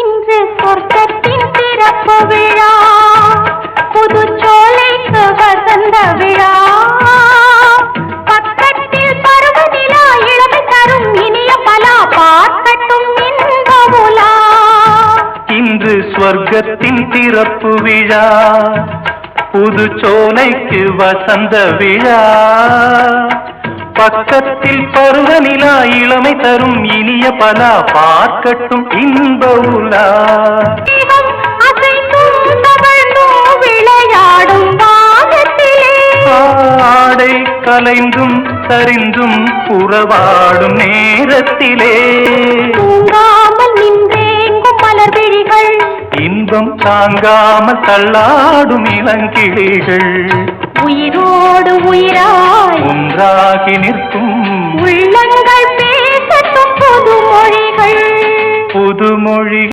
இன்று சொர்க்கத்தின் பிறப்பு விழா. புது சோலைக்கு வசந்த விழா. பக்கத்தில் பருவநிலா இழந்து தரும் இனிய பலா பார்க்கட்டும் இன்பமுலா இன்று சொர்க்கத்தின் திறப்பு விழா. புது சோலைக்கு வசந்த விழா. பக்கத்தில் பருவநிலா இளமை தரும் இனி பலா பார்க்கட்டும் இன்ப உலா. ஆடை கலைந்தும் சரிந்தும் உறவாடும் நேரத்திலே. இன்பம் தாங்காமல் தள்ளாடும் இளங்கிளிகள். உயிரோடு உயிராய். ஒன்றாகி நிற்கும் உள்ளங்கள் மொழி